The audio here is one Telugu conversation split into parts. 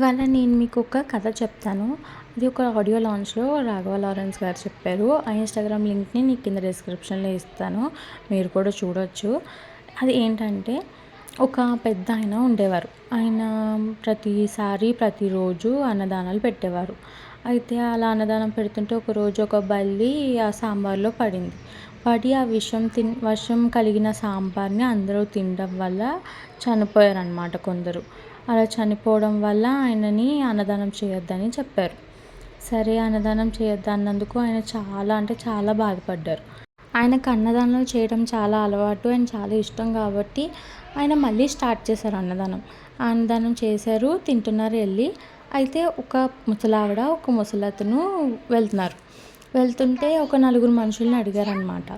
ఇవాళ నేను మీకు ఒక కథ చెప్తాను. ఇది ఒక ఆడియో లాంచ్లో రాఘవ లారెన్స్ గారు చెప్పారు. ఆ ఇన్స్టాగ్రామ్ లింక్ని నీ కింద డిస్క్రిప్షన్లో ఇస్తాను. మీరు కూడా చూడొచ్చు. అది ఏంటంటే ఒక పెద్ద ఆయన ఉండేవారు. ఆయన ప్రతిసారి ప్రతిరోజు అన్నదానాలు పెట్టేవారు. అయితే అలా అన్నదానం పెడుతుంటే ఒకరోజు ఒక బల్లి ఆ సాంబార్లో పడింది. పడి ఆ విషం తిన్ విషం కలిగిన సాంబార్ని అందరూ తినడం వల్ల చనిపోయారనమాట కొందరు. అలా చనిపోవడం వల్ల ఆయనని అన్నదానం చేయొద్దని చెప్పారు. సరే అన్నదానం చేయొద్దు అన్నందుకు ఆయన చాలా అంటే చాలా బాధపడ్డారు. ఆయనకు అన్నదానం చేయడం చాలా అలవాటు ఆయన చాలా ఇష్టం కాబట్టి ఆయన మళ్ళీ స్టార్ట్ చేశారు అన్నదానం. అన్నదానం చేశారు తింటున్నారు వెళ్ళి అయితే ఒక ముసలావిడ ఒక ముసలతను వెళ్తున్నారు. వెళ్తుంటే ఒక నలుగురు మనుషుల్ని అడిగారనమాట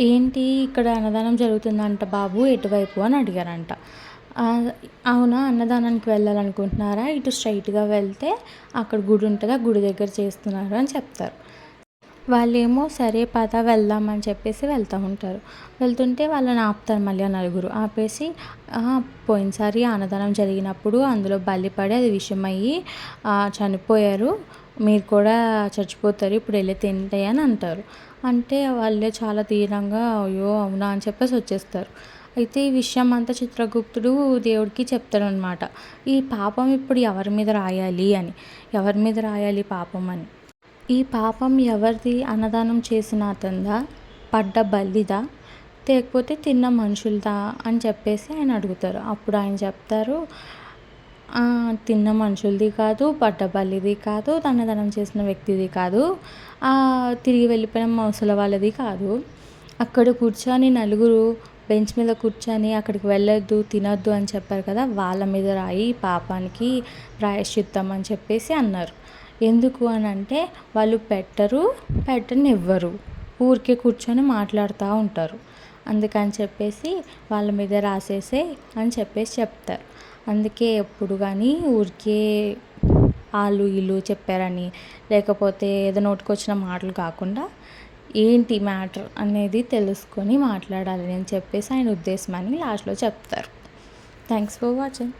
ఏంటి ఇక్కడ అన్నదానం జరుగుతుందంట బాబు ఎటువైపు? అని అడిగారంట. అవునా అన్నదానానికి వెళ్ళాలనుకుంటున్నారా? ఇటు స్ట్రైట్గా వెళ్తే అక్కడ గుడి ఉంటుంది ఆ గుడి దగ్గర చేస్తున్నారు అని చెప్తారు. వాళ్ళేమో సరే పద వెళ్దామని చెప్పేసి వెళ్తూ ఉంటారు. వెళ్తుంటే వాళ్ళని ఆపుతారు మళ్ళీ నలుగురు. ఆపేసి పోయినసారి అన్నదానం జరిగినప్పుడు అందులో బలిపడి అది విషమయ్యి చనిపోయారు. మీరు కూడా చచ్చిపోతారు ఇప్పుడు వెళ్ళి తింటే అని అంటారు. అంటే వాళ్ళే చాలా తీవ్రంగా అయ్యో అవునా అని చెప్పేసి వచ్చేస్తారు. అయితే ఈ విషయం అంతా చిత్రగుప్తుడు దేవుడికి చెప్తాడనమాట ఈ పాపం ఇప్పుడు ఎవరి మీద రాయాలి అని? ఎవరి మీద రాయాలి పాపం అని? ఈ పాపం ఎవరిది అన్నదానం చేసిన అతందా పడ్డ బల్లిదా? లేకపోతే తిన్న మనుషులదా? అని చెప్పేసి ఆయన అడుగుతారు. అప్పుడు ఆయన చెప్తారు తిన్న మనుషులది కాదు పడ్డ బల్లిది కాదు అన్నదానం చేసిన వ్యక్తిది కాదు తిరిగి వెళ్ళిపోయిన ముసలి వాళ్ళది కాదు. అక్కడ కూర్చొని నలుగురు బెంచ్ మీద కూర్చొని అక్కడికి వెళ్ళొద్దు తినొద్దు అని చెప్పారు కదా వాళ్ళ మీద రాయి పాపానికి ప్రాయశ్చిత్తం అని చెప్పేసి అన్నారు. ఎందుకు అని అంటే వాళ్ళు పెట్టరు పెట్టనివ్వరు. ఊరికే కూర్చొని మాట్లాడుతూ ఉంటారు. అందుకని చెప్పేసి వాళ్ళ మీద రాసేసే అని చెప్పేసి చెప్తారు. అందుకే ఎప్పుడు కానీ ఊరికే వాళ్ళు వీళ్ళు చెప్పారని లేకపోతే ఏదో నోటికొచ్చిన మాటలు కాకుండా ఏంటి మ్యాటర్ అనేది తెలుసుకొని మాట్లాడాలి అని చెప్పేసి ఆయన ఉద్దేశం అని లాస్ట్లో చెప్తారు. Thanks for watching.